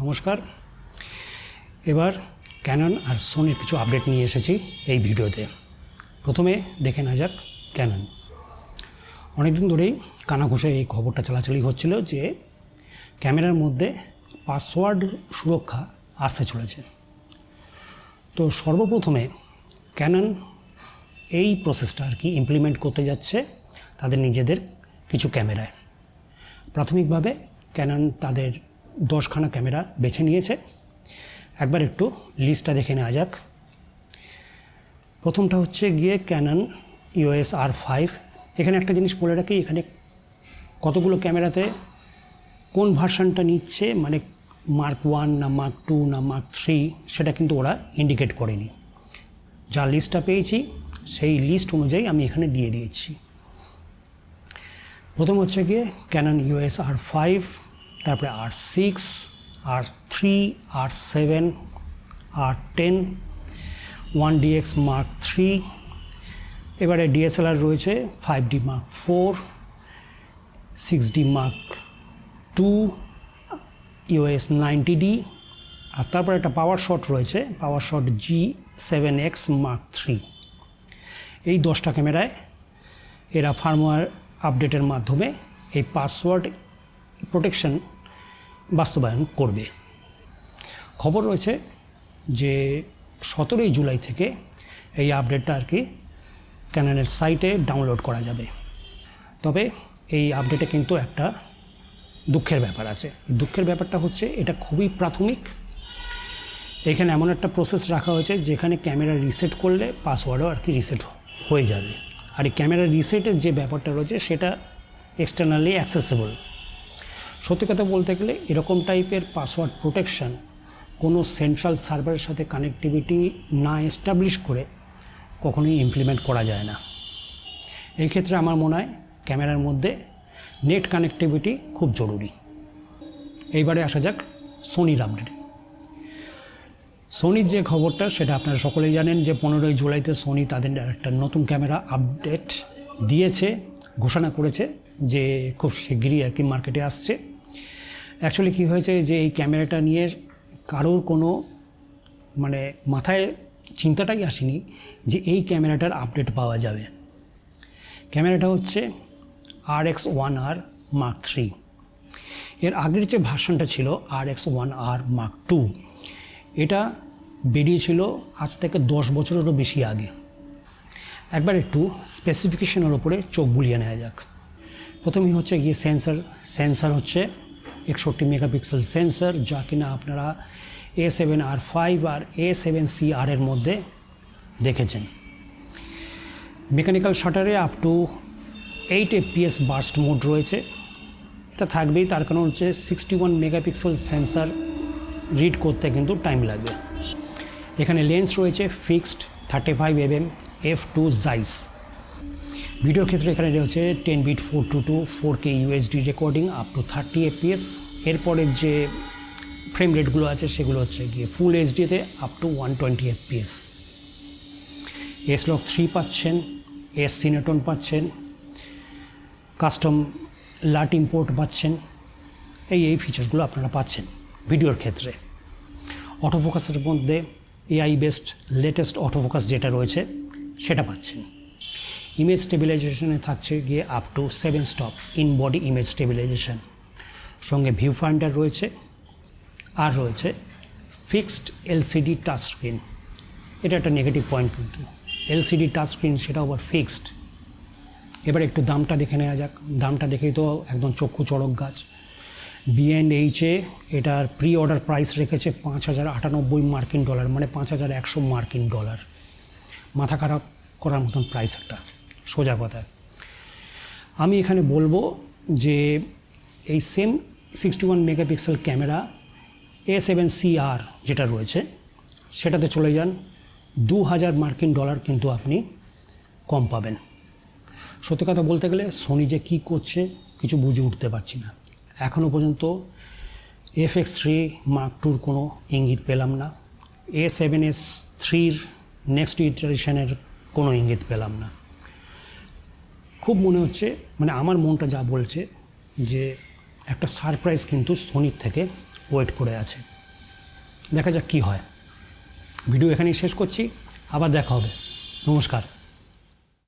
নমস্কার। এবার ক্যানন আর সোনির কিছু আপডেট নিয়ে এসেছি এই ভিডিওতে। প্রথমে দেখে নেওয়া যাক ক্যানন অনেকদিন ধরেই কানাঘুষে এই খবরটা চালাচালি হচ্ছিল যে ক্যামেরার মধ্যে পাসওয়ার্ড সুরক্ষা আসতে চলেছে। তো সর্বপ্রথমে ক্যানন এই প্রসেসটা আর কি ইমপ্লিমেন্ট করতে যাচ্ছে তাদের নিজেদের কিছু ক্যামেরায়। প্রাথমিকভাবে ক্যানন তাদের দশখানা ক্যামেরা বেছে নিয়েছে। একবার একটু লিস্টটা দেখে নেওয়া যাক। প্রথমটা হচ্ছে গিয়ে ক্যানন ইউএস আর ফাইভ এখানে একটা জিনিস বলে রাখি, এখানে কতগুলো ক্যামেরাতে কোন ভার্সানটা নিচ্ছে মানে মার্ক ওয়ান না মার্ক টু না মার্ক থ্রি সেটা কিন্তু ওরা ইন্ডিকেট করেনি। যা লিস্টটা পেয়েছি, সেই লিস্ট অনুযায়ী আমি এখানে দিয়ে দিয়েছি। প্রথম হচ্ছে গিয়ে ক্যানন ইউএস আর ফাইভ তারপরে R six R three R seven R ten one DX mark three এবারে ডিএসএলআর রয়েছে five D mark four six D mark two EOS ninety D আর তারপরে একটা পাওয়ার শট রয়েছে PowerShot G seven X mark three এই দশটা ক্যামেরায় এরা firmware আপডেটের মাধ্যমে এই পাসওয়ার্ড প্রোটেকশন বাস্তবায়ন করবে। খবর রয়েছে যে সতেরোই জুলাই থেকে এই আপডেটটা আর কি ক্যাননের সাইটে ডাউনলোড করা যাবে। তবে এই আপডেটে কিন্তু একটা দুঃখের ব্যাপার আছে। দুঃখের ব্যাপারটা হচ্ছে এটা খুবই প্রাথমিক। এখানে এমন একটা প্রসেস রাখা হয়েছে যেখানে ক্যামেরা রিসেট করলে পাসওয়ার্ডও আর কি রিসেট হয়ে যাবে। আর এই ক্যামেরা রিসেটের যে ব্যাপারটা রয়েছে সেটা এক্সটার্নালি অ্যাক্সেসেবল সত্যি কথা বলতে গেলে এরকম টাইপের পাসওয়ার্ড প্রোটেকশন কোনো সেন্ট্রাল সার্ভারের সাথে কানেক্টিভিটি না এস্টাবলিশ করে কখনোই ইমপ্লিমেন্ট করা যায় না। এই ক্ষেত্রে আমার মনে হয় ক্যামেরার মধ্যে নেট কানেক্টিভিটি খুব জরুরি। এইবারে আসা যাক সোনির আপডেটে সোনির যে খবরটা, সেটা আপনারা সকলেই জানেন যে পনেরোই জুলাইতে সোনি তাদের একটা নতুন ক্যামেরা আপডেট দিয়েছে, ঘোষণা করেছে যে খুব শিগগিরই আর কি মার্কেটে আসছে। অ্যাকচুয়ালি কী হয়েছে যে এই ক্যামেরাটা নিয়ে কারোর কোনো মানে মাথায় চিন্তাটাই আসেনি যে এই ক্যামেরাটার আপডেট পাওয়া যাবে। ক্যামেরাটা হচ্ছে R X one R mark three এর আগের যে ভার্সনটা ছিল R X one R mark two এটা বেরিয়েছিল আজ থেকে দশ বছরেরও বেশি আগে। একবার একটু স্পেসিফিকেশনের ওপরে চোখ বুলিয়ে নেওয়া যাক। প্রথমেই হচ্ছে গিয়ে সেন্সার সেন্সার হচ্ছে একষট্টি মেগাপিক্সেল সেন্সর, যা কিনা আপনারা এ সেভেন আর ফাইভ আর এ সেভেন সি আর এর মধ্যে দেখেছেন। Mechanical শাটারে up to eight FPS burst mode রয়েছে। এটা থাকবেই, তার কারণ হচ্ছে sixty one megapixel sensor read করতে কিন্তু টাইম লাগবে। এখানে লেন্স রয়েছে fixed thirty five M F two Zeiss ভিডিওর ক্ষেত্রে এখানে রয়েছে ten bit four two two four K UHD recording up to thirty FPS এরপরের যে ফ্রেম রেটগুলো আছে, সেগুলো হচ্ছে গিয়ে full এইচডিতে up to one twenty FPS S log three পাচ্ছেন এস সিনেটন পাচ্ছেন কাস্টম লাট ইম্পোর্ট পাচ্ছেন, এই এই ফিচারসগুলো আপনারা পাচ্ছেন ভিডিওর ক্ষেত্রে। অটোফোকাসের মধ্যে এআই বেসড লেটেস্ট অটোফোকাস যেটা রয়েছে, সেটা পাচ্ছেন। ইমেজ স্টেবিলাইজেশনে থাকছে গিয়ে up to seven stop in body image stabilisation সঙ্গে ভিউ ফাইন্ডার রয়েছে, আর রয়েছে ফিক্সড এলসিডি টাচ স্ক্রিন এটা একটা নেগেটিভ পয়েন্ট কিন্তু। এলসিডি টাচ স্ক্রিন সেটা আবার ফিক্সড এবার একটু দামটা দেখে নেওয়া যাক। দামটা দেখেই তো একদম চক্ষু চড়ক গাছ। বিএনএইচে এটার প্রি অর্ডার প্রাইস রেখেছে পাঁচ হাজার আটানব্বই মার্কিন ডলার মানে পাঁচ হাজার একশো মার্কিন ডলার মাথা খারাপ করার মতন প্রাইস একটা। সোজা কথা। আমি এখানে বলব যে এই same sixty one megapixel camera A seven CR যেটা রয়েছে, সেটাতে চলে যান। দু হাজার মার্কিন ডলার কিন্তু আপনি কম পাবেন। সত্যি কথা বলতে গেলে সোনি যে কী করছে কিছু বুঝে উঠতে পারছি না। এখনও পর্যন্ত এফ এক্স থ্রি মার্ক টুর কোনো ইঙ্গিত পেলাম না। এ সেভেন এস থ্রির নেক্সট ইটারেশনের কোনো ইঙ্গিত পেলাম না। খুব মনে হচ্ছে মানে আমার মনটা যা বলছে যে একটা সারপ্রাইজ কিন্তু সোনির থেকে ওয়েট করে আছে। দেখা যাক কী হয়। ভিডিও এখানেই শেষ করছি, আবার দেখা হবে। নমস্কার।